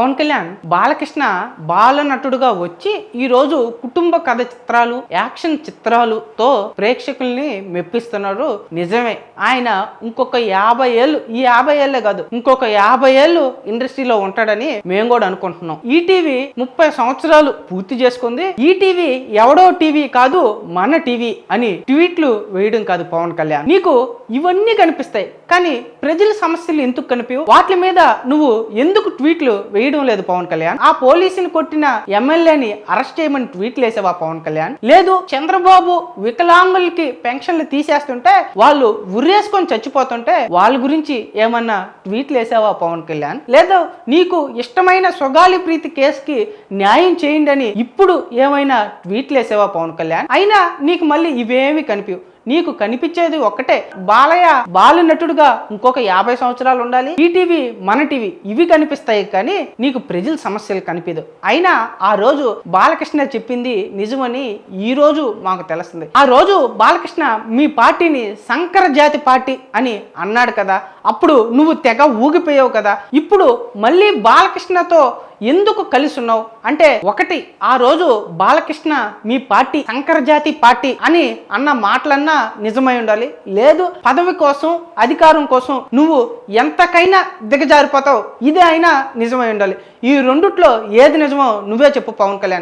పవన్ కళ్యాణ్ బాలకృష్ణ బాల నటుడుగా వచ్చి ఈ రోజు కుటుంబ కథ చిత్రాలు యాక్షన్ చిత్రాలుతో ప్రేక్షకుల్ని మెప్పిస్తున్నారు. నిజమే. ఆయన ఇంకొక యాభై ఏళ్ళు ఈ యాభై ఏళ్ళే కాదు ఇంకొక యాభై ఏళ్ళు ఇండస్ట్రీలో ఉంటాడని మేము కూడా అనుకుంటున్నాం. ఈటీవీ ముప్పై సంవత్సరాలు పూర్తి చేసుకుంది. ఈ టీవీ ఎవడో టీవీ కాదు మన టీవీ అని ట్వీట్లు వేయడం కాదు పవన్ కళ్యాణ్. నీకు ఇవన్నీ కనిపిస్తాయి కానీ ప్రజల సమస్యలు ఎందుకు కనిపించవు వాటి మీద నువ్వు ఎందుకు ట్వీట్లు వేయడం లేదు పవన్ కళ్యాణ్. ఆ పోలీసుని కొట్టిన ఎమ్మెల్యేని అరెస్ట్ చేయమని ట్వీట్లు లేసేవా పవన్ కళ్యాణ్? లేదు చంద్రబాబు వికలాంగులకి పెన్షన్లు తీసేస్తుంటే వాళ్ళు ఉరేసుకొని చచ్చిపోతుంటే వాళ్ళ గురించి ఏమన్నా ట్వీట్లు వేసావా పవన్ కళ్యాణ్? లేదు నీకు ఇష్టమైన సొగాలి ప్రీతి కేసుకి న్యాయం చేయండి అని ఇప్పుడు ఏమైనా ట్వీట్లు వేసావా పవన్ కళ్యాణ్? అయినా నీకు మళ్ళీ ఇవేమి కనిపించవు నీకు కనిపించేది ఒక్కటే. బాలయ్య బాలు నటుడుగా ఇంకొక యాభై సంవత్సరాలు ఉండాలి. ఈటీవీ మన టీవీ ఇవి కనిపిస్తాయి కానీ నీకు ప్రజల సమస్యలు కనిపించదు అయినా ఆ రోజు బాలకృష్ణ చెప్పింది నిజమని ఈ రోజు మాకు తెలుస్తుంది. ఆ రోజు బాలకృష్ణ మీ పార్టీని సంకర జాతి పార్టీ అని అన్నాడు కదా. అప్పుడు నువ్వు తెగ ఊగిపోయావు కదా. ఇప్పుడు మళ్ళీ బాలకృష్ణతో ఎందుకు కలిసి ఉన్నావు అంటే ఒకటి ఆ రోజు బాలకృష్ణ మీ పార్టీ శంకరజాతి పార్టీ అని అన్న మాటలన్నా నిజమై ఉండాలి. లేదు పదవి కోసం అధికారం కోసం నువ్వు ఎంతకైనా దిగజారిపోతావు. ఇదే అయినా నిజమై ఉండాలి. ఈ రెండిట్లో ఏది నిజమో నువ్వే చెప్పు పవన్ కళ్యాణ్.